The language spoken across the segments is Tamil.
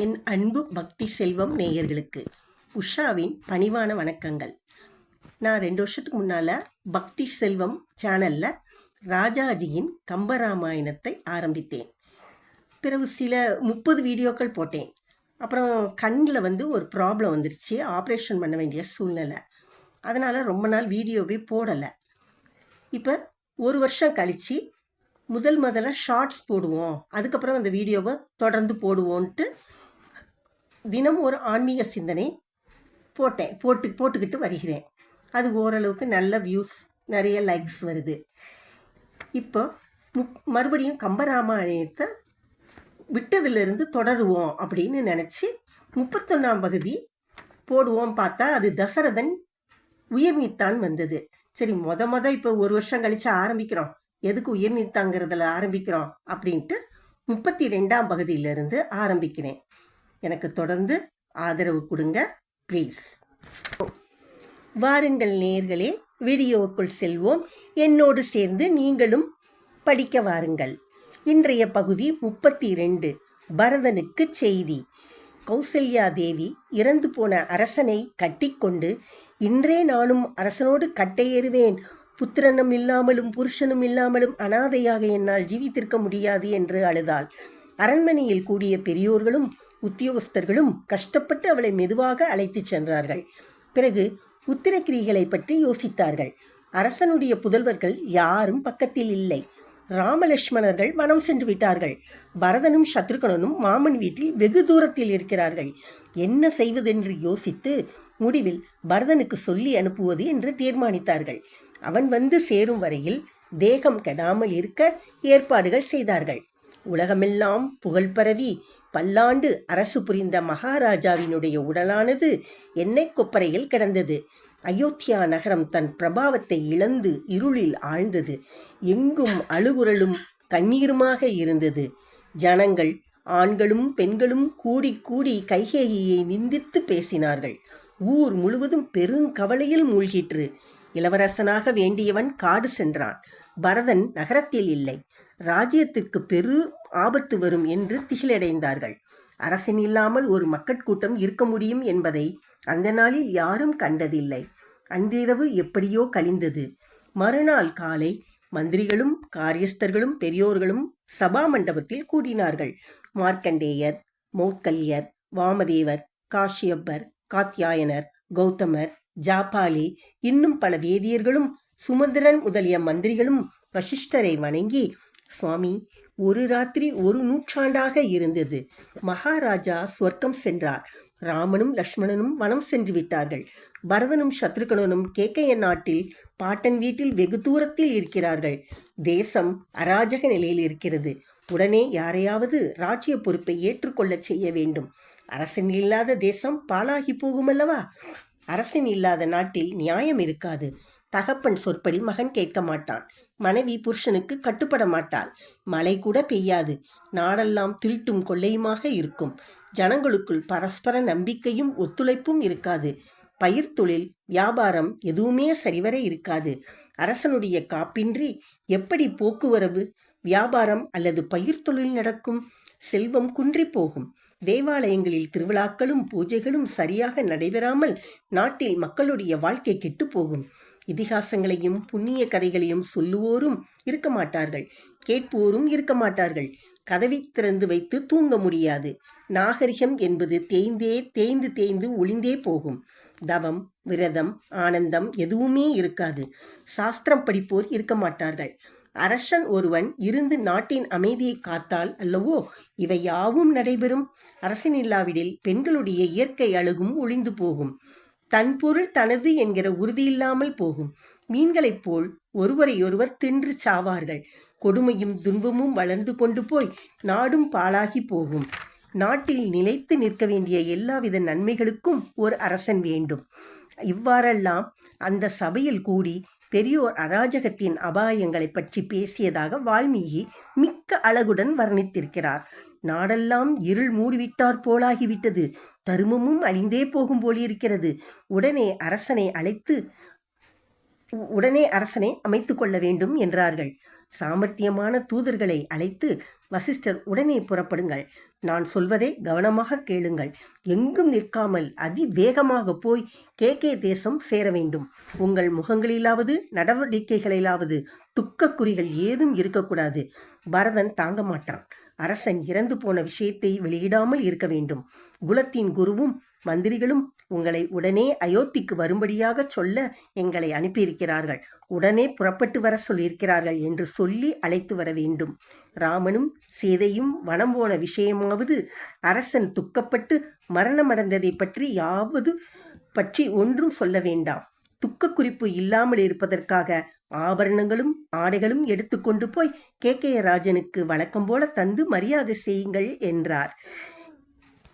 என் அன்பு பக்தி செல்வம் நேயர்களுக்கு. உஷாவின் பணிவான வணக்கங்கள். நான் ரெண்டு வருஷத்துக்கு முன்னால் பக்தி செல்வம் சேனலில் ராஜாஜியின் கம்பராமாயணத்தை ஆரம்பித்தேன். பிறகு சில முப்பது வீடியோக்கள் போட்டேன். அப்புறம் கண்ணில் வந்து ஒரு ப்ராப்ளம் வந்துருச்சு. ஆப்ரேஷன் பண்ண வேண்டிய சூழ்நிலை. அதனால் ரொம்ப நாள் வீடியோவே போடலை. இப்போ ஒரு வருஷம் கழித்து முதல் முதல்ல ஷார்ட்ஸ் போடுவோம். அதுக்கப்புறம் அந்த வீடியோவை தொடர்ந்து போடுவோன்ட்டு தினம் ஒரு ஆன்மீக சிந்தனை போட்டேன். போட்டு போட்டுக்கிட்டு வருகிறேன். அது ஓரளவுக்கு நல்ல வியூஸ் நிறைய லைக்ஸ் வருது. இப்போ முக் மறுபடியும் கம்பராமாயணத்தை விட்டதிலிருந்து தொடருவோம் அப்படின்னு நினச்சி முப்பத்தொன்னாம் பகுதி போடுவோம் பார்த்தா அது தசரதன் உயிர் நீத்தான் வந்தது. சரி மொத மொத இப்போ ஒரு வருஷம் கழிச்சு ஆரம்பிக்கிறோம். எதுக்கு உயிர் நீத்தாங்கிறதுல ஆரம்பிக்கிறோம் அப்படின்ட்டு முப்பத்தி ரெண்டாம் பகுதியிலிருந்து ஆரம்பிக்கிறேன். எனக்கு தொடர்ந்து ஆதரவு கொடுங்க ப்ளீஸ் வாருங்கள் நேர்களே வீடியோவுக்குள் செல்வோம். என்னோடு சேர்ந்து நீங்களும் படிக்க வாருங்கள். இன்றைய பகுதி முப்பத்தி ரெண்டு பரதனுக்கு செய்தி. கௌசல்யா தேவி இறந்து போன அரசனை கட்டிக்கொண்டு இன்றே நானும் அரசனோடு கட்டையேறுவேன் புத்திரனும் இல்லாமலும் புருஷனும் இல்லாமலும் அனாதையாக என்னால் ஜீவித்திருக்க முடியாது என்று அழுதாள். அரண்மனையில் கூடிய பெரியோர்களும் உத்தியோகஸ்தர்களும் கஷ்டப்பட்டு அவளை மெதுவாக அழைத்துச் சென்றார்கள். பிறகு உத்திரக்கிரிகளை பற்றி யோசித்தார்கள். அரசனுடைய புதல்வர்கள் யாரும் பக்கத்தில் இல்லை. ராமலட்சுமணர்கள் மனம் சென்று விட்டார்கள். பரதனும் சத்ருகனனும் மாமன் வீட்டில் வெகு தூரத்தில் இருக்கிறார்கள். என்ன செய்வதென்று யோசித்து முடிவில் பரதனுக்கு சொல்லி அனுப்புவது என்று தீர்மானித்தார்கள். அவன் வந்து சேரும் வரையில் தேகம் கெடாமல் இருக்க ஏற்பாடுகள் செய்தார்கள். உலகமெல்லாம் புகழ் பரவி பல்லாண்டு அரசு புரிந்த மகாராஜாவினுடைய உடலானது எண்ணெய் கொப்பரையில் கிடந்தது. அயோத்தியா நகரம் தன் பிரபாவத்தை இழந்து இருளில் ஆழ்ந்தது. எங்கும் அழுகுரலும் கண்ணீருமாக இருந்தது. ஜனங்கள் ஆண்களும் பெண்களும் கூடி கூடி கைகேகியை நிந்தித்து பேசினார்கள். ஊர் முழுவதும் பெருங்கவலையில் மூழ்கிற்று. இளவரசனாக வேண்டியவன் காடு சென்றான். பரதன் நகரத்தில் இல்லை. ராஜ்யத்திற்கு பெரு ஆபத்து வரும் என்று திகிலடைந்தார்கள். அரசன் இல்லாமல் ஒரு மக்கட்கூட்டம் இருக்க முடியும் என்பதை அந்த நாளில் யாரும் கண்டதில்லை. அன்றிரவு எப்படியோ கழிந்தது. மறுநாள் காலை மந்திரிகளும் காரியஸ்தர்களும் பெரியோர்களும் சபா மண்டபத்தில் கூடினார்கள். மார்க்கண்டேயர் மௌத்கல்யர் வாமதேவர் காஷ்யப்பர் காத்யாயனர் கௌதமர் ஜாபாலி இன்னும் பல வேதியர்களும் சுமந்திரன் முதலிய மந்திரிகளும் வசிஷ்டரை வணங்கி சுவாமி ஒரு ராத்திரி ஒரு நூற்றாண்டாக இருந்தது. மகாராஜா சொர்க்கம் சென்றார். ராமனும் லக்ஷ்மணனும் வனம் சென்று விட்டார்கள். பரதனும் சத்ருகனனும் கேக்கைய நாட்டில் பாட்டன் வீட்டில் வெகு தூரத்தில் இருக்கிறார்கள். தேசம் அராஜக நிலையில் இருக்கிறது. உடனே யாரையாவது ராஜ்ய பொறுப்பை ஏற்றுக்கொள்ளச் செய்ய வேண்டும். அரசன் இல்லாத தேசம் பாலாகி போகுமல்லவா? அரசன் இல்லாத நாட்டில் நியாயம் இருக்காது. தகப்பன் சொற்படி மகன் கேட்க மாட்டான். மனைவி புருஷனுக்கு கட்டுப்பட மாட்டாள். மழை கூட பெய்யாது. நாடெல்லாம் திருட்டும் கொள்ளையுமாக இருக்கும். ஜனங்களுக்குள் பரஸ்பர நம்பிக்கையும் ஒத்துழைப்பும் இருக்காது. பயிர் தொழில் வியாபாரம் எதுவுமே சரிவர இருக்காது. அரசனுடைய காப்பின்றி எப்படி போக்குவரவு? வியாபாரம் அல்லது பயிர் தொழில் நடக்கும்? செல்வம் குன்றி போகும். தேவாலயங்களில் திருவிழாக்களும் பூஜைகளும் சரியாக நடைபெறாமல் நாட்டில் மக்களுடைய வாழ்க்கை கெட்டுப்போகும் இதிகாசங்களையும் புண்ணிய கதைகளையும் சொல்லுவோரும் இருக்க மாட்டார்கள். கேட்போரும் இருக்க மாட்டார்கள். கதவை திறந்து வைத்து தூங்க முடியாது. நாகரிகம் என்பது தேய்ந்தே தேய்ந்து தேய்ந்து ஒளிந்தே போகும். தவம் விரதம் ஆனந்தம் எதுவுமே இருக்காது. சாஸ்திரம் படிப்போர் இருக்க மாட்டார்கள். அரசன் ஒருவன் இருந்து நாட்டின் அமைதியை காத்தால் அல்லவோ இவை யாவும் நடைபெறும். அரசன் இல்லாவிடில் பெண்களுடைய இயற்கை அழகும் ஒளிந்து போகும். தன் பொருள் தனது என்கிற உறுதியில்லாமல் போகும். மீன்களைப் போல் ஒருவரையொருவர் தின்று சாவார்கள். கொடுமையும் துன்பமும் வளர்ந்து கொண்டு போய் நாடும் பாழாகி போகும். நாட்டில் நிலைத்து நிற்க வேண்டிய எல்லாவித நன்மைகளுக்கும் ஒரு அரசன் வேண்டும். இவ்வாறெல்லாம் அந்த சபையில் கூடி பெரியோர் அராஜகத்தின் அபாயங்களை பற்றி பேசியதாக வால்மீகி மிக்க அழகுடன் வர்ணித்திருக்கிறார். நாடெல்லாம் இருள் மூடிவிட்டார் போலாகிவிட்டது. தருமமும் அழிந்தே போகும் போலிருக்கிறது. உடனே அரசனை அழைத்து உடனே அரசனை அமைத்து கொள்ள வேண்டும் என்றார்கள். சாமர்த்தியமான தூதர்களை அழைத்து வசிஷ்டர் உடனே புறப்படுங்கள். நான் சொல்வதை கவனமாக கேளுங்கள். எங்கும் நிற்காமல் அதிவேகமாக போய் கே. கே. தேசம் சேர வேண்டும். உங்கள் முகங்களிலாவது நடவடிக்கைகளிலாவது துக்கக்குறிகள் ஏதும் இருக்கக்கூடாது. பரதன் தாங்க மாட்டான். அரசன் இறந்து போன விஷயத்தை வெளியிடாமல் இருக்க வேண்டும். குலத்தின் குருவும் மந்திரிகளும் உங்களை உடனே அயோத்திக்கு வரும்படியாக சொல்ல எங்களை அனுப்பியிருக்கிறார்கள். உடனே புறப்பட்டு வர சொல்லியிருக்கிறார்கள் என்று சொல்லி அழைத்து வர வேண்டும். ராமனும் சீதையும் வனம் போன விஷயமாவது அரசன் துக்கப்பட்டு மரணமடைந்ததை பற்றி யாவது பற்றி ஒன்றும் சொல்ல வேண்டாம். துக்க குறிப்பு இல்லாமல் இருப்பதற்காக ஆபரணங்களும் ஆடைகளும் எடுத்துக்கொண்டு போய் கே. கே. ராஜனுக்கு வழக்கம் போல தந்து மரியாதை செய்யுங்கள் என்றார்.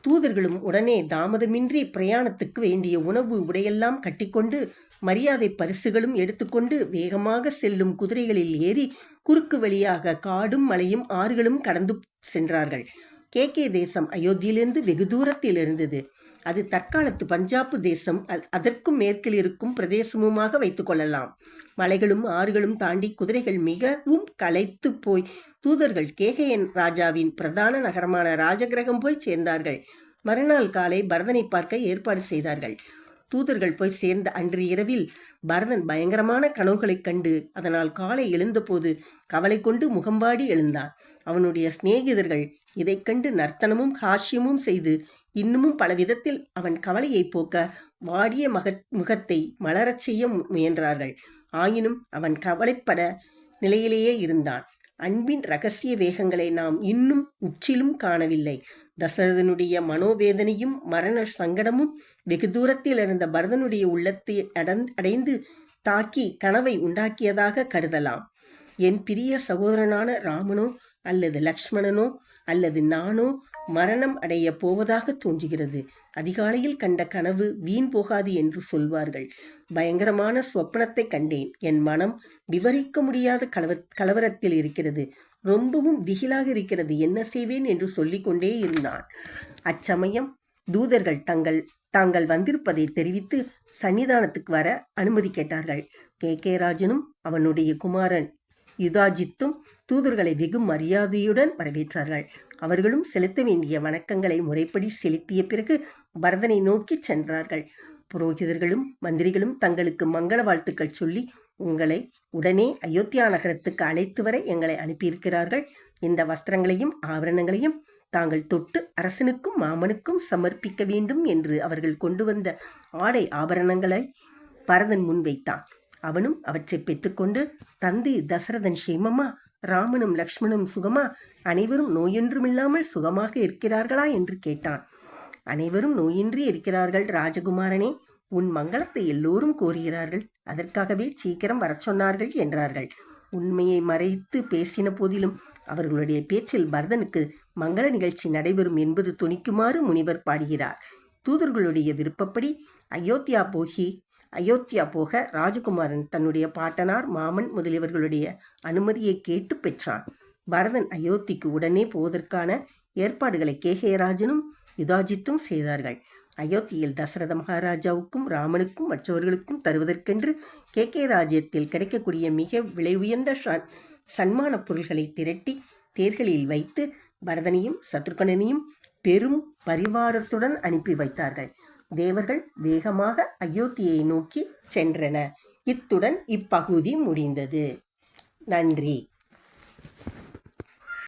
தூதர்களும் உடனே தாமதமின்றி பிரயாணத்துக்கு வேண்டிய உணவு உடையெல்லாம் கட்டிக்கொண்டு மரியாதை பரிசுகளும் எடுத்துக்கொண்டு வேகமாக செல்லும் குதிரைகளில் ஏறி குறுக்கு வழியாக காடும் மலையும் ஆறுகளும் கடந்து சென்றார்கள். கே. கே. தேசம் அயோத்தியிலிருந்து வெகு தூரத்தில் இருந்தது. அது தற்காலத்து பஞ்சாபு தேசம் அதற்கும் மேற்கில் இருக்கும் பிரதேசமுமாக வைத்துக் கொள்ளலாம். மலைகளும் ஆறுகளும் தாண்டி குதிரைகள் மிகவும் களைத்து போய் தூதர்கள் கேகையன் ராஜாவின் பிரதான நகரமான ராஜகிரகம் போய் சேர்ந்தார்கள். மறுநாள் காலை பரதனை பார்க்க ஏற்பாடு செய்தார்கள். தூதர்கள் போய் சேர்ந்த அன்று இரவில் பரதன் பயங்கரமான கனவுகளைக் கண்டு அதனால் காலை எழுந்தபோது கவலை கொண்டு முகம்பாடி எழுந்தான். அவனுடைய சிநேகிதர்கள் இதைக் கண்டு நர்த்தனமும் ஹாஷ்யமும் செய்து இன்னமும் பல விதத்தில் அவன் கவலையை போக்க வாடிய மக முகத்தை மலரச் செய்ய முயன்றார்கள். ஆயினும் அவன் கவலைப்பட நிலையிலேயே இருந்தான். அன்பின் ரகசிய வேகங்களை நாம் இன்னும் உச்சிலும் காணவில்லை. தசரதனுடைய மனோவேதனையும் மரண சங்கடமும் வெகு தூரத்தில் இருந்த பரதனுடைய உள்ளத்தை அடைந்து தாக்கி கனவை உண்டாக்கியதாக கருதலாம். என் பிரிய சகோதரனான ராமனோ அல்லது லக்ஷ்மணனோ அல்லது நானோ மரணம் அடைய போவதாக தோன்றுகிறது. அதிகாலையில் கண்ட கனவு வீண் போகாது என்று சொல்வார்கள். பயங்கரமான சொப்பனத்தை கண்டேன். என் மனம் விவரிக்க முடியாத கலவ கலவரத்தில் இருக்கிறது. ரொம்பவும் திகிலாக இருக்கிறது. என்ன செய்வேன் என்று சொல்லிக்கொண்டே இருந்தான். அச்சமயம் தூதர்கள் தங்கள் தாங்கள் வந்திருப்பதை தெரிவித்து சன்னிதானத்துக்கு வர அனுமதி கேட்டார்கள். கே. கே. ராஜனும் அவனுடைய குமாரன் யுதாஜித்தும் தூதர்களை வெகு மரியாதையுடன் வரவேற்றார்கள். அவர்களும் செலுத்த வேண்டிய வணக்கங்களை முறைப்படி செலுத்திய பிறகு பரதனை நோக்கி சென்றார்கள். புரோகிதர்களும் மந்திரிகளும் தங்களுக்கு மங்கள வாழ்த்துக்கள் சொல்லி உங்களை உடனே அயோத்தியா நகரத்துக்கு அழைத்து வர எங்களை அனுப்பியிருக்கிறார்கள். இந்த வஸ்திரங்களையும் ஆபரணங்களையும் தாங்கள் தொட்டு அரசனுக்கும் மாமனுக்கும் சமர்ப்பிக்க வேண்டும் என்று அவர்கள் கொண்டு வந்த ஆடை ஆபரணங்களை பரதன் முன்வைத்தான் அவனும் அவற்றை பெற்றுக்கொண்டு தந்தை தசரதன் சேமமா ராமனும் லக்ஷ்மணும் சுகமா? அனைவரும் நோயொன்றுமில்லாமல் சுகமாக இருக்கிறார்களா? என்று கேட்டான். அனைவரும் நோயின்றி இருக்கிறார்கள் ராஜகுமாரனே. உன் மங்களத்தை எல்லோரும் கோருகிறார்கள். அதற்காகவே சீக்கிரம் வரச் சொன்னார்கள் என்றார்கள். உண்மையை மறைத்து பேசின போதிலும் அவர்களுடைய பேச்சில் பரதனுக்கு மங்கள நிகழ்ச்சி நடைபெறும் என்பது துணிக்குமாறு முனிவர் பாடுகிறார். தூதர்களுடைய விருப்பப்படி அயோத்தியா போகி அயோத்தியா போக ராஜகுமாரன் தன்னுடைய பாட்டனார் மாமன் முதலியவர்களுடைய அனுமதியை கேட்டு பெற்றான். பரதன் அயோத்திக்கு உடனே போவதற்கான ஏற்பாடுகளை கேகேராஜனும் யுதாஜித்தும் செய்தார்கள். அயோத்தியில் தசரத மகாராஜாவுக்கும் ராமனுக்கும் மற்றவர்களுக்கும் தருவதற்கென்று கே. கே. ராஜ்யத்தில் கிடைக்கக்கூடிய மிக விலை உயர்ந்த சன்மான பொருள்களை திரட்டி தேர்களில் வைத்து பரதனையும் சத்ருகனனையும் பெரும் பரிவாரத்துடன் அனுப்பி வைத்தார்கள். தேவர்கள் வேகமாக அயோத்தியை நோக்கி சென்றன இத்துடன் இப்பகுதி முடிந்தது. நன்றி.